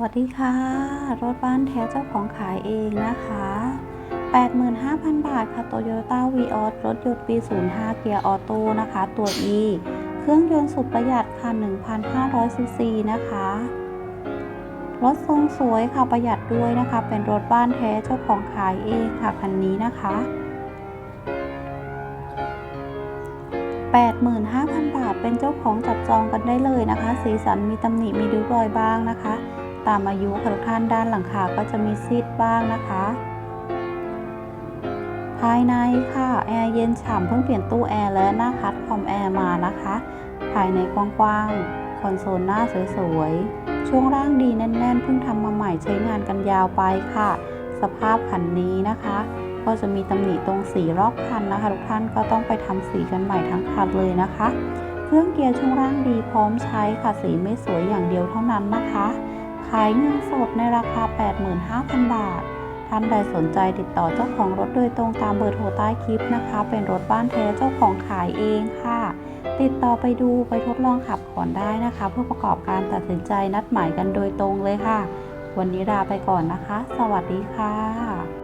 วัสดีค่ะ รถบ้านแท้เจ้าของขายเองนะคะ 85,000 บาทค่ะ Toyota v ีออสรถยนต์ปี 05 เกียร์ออโต้นะคะ ตัว E เครื่องยนต์สุดประหยัดค่ะ 1,500ซีซีนะคะ รถทรงสวยค่ะ ประหยัดด้วยนะคะ เป็นรถบ้านแท้เจ้าของขายเองค่ะ คันนี้นะคะ85,000 บาท เป็นเจ้าของจับจองกันได้เลยนะคะ สีสันมีตำหนิ มีริ้วรอยบ้างนะคะ ตามอายุค่ะทุกท่านด้านหลังคาก็จะมีซีดบ้างนะคะ ภายในค่ะแอร์เย็นฉ่ำเพิ่งเปลี่ยนตู้แอร์และหน้าคัดคอมแอร์มานะคะ ภายในกว้างๆคอนโซลหน้าสวยๆช่วงล่างดีแน่นๆเพิ่งทำมาใหม่ใช้งานกันยาวไปค่ะ สภาพคันนี้นะคะ ก็จะมีตำหนิตรงสีรอบคันนะคะ ทุกท่านก็ต้องไปทำสีกันใหม่ทั้งคันเลยนะคะ เครื่องเกียร์ช่วงล่างดีพร้อมใช้ค่ะสีไม่สวยอย่างเดียวเท่านั้นนะคะ ขายเงินสดในราคา 85,000 บาท ท่านใดสนใจติดต่อเจ้าของรถโดยตรงตามเบอร์โทรใต้คลิปนะคะ เป็นรถบ้านแท้เจ้าของขายเองค่ะ ติดต่อไปดูไปทดลองขับก่อนได้นะคะ เพื่อประกอบการตัดสินใจนัดหมายกันโดยตรงเลยค่ะ วันนี้ลาไปก่อนนะคะ สวัสดีค่ะ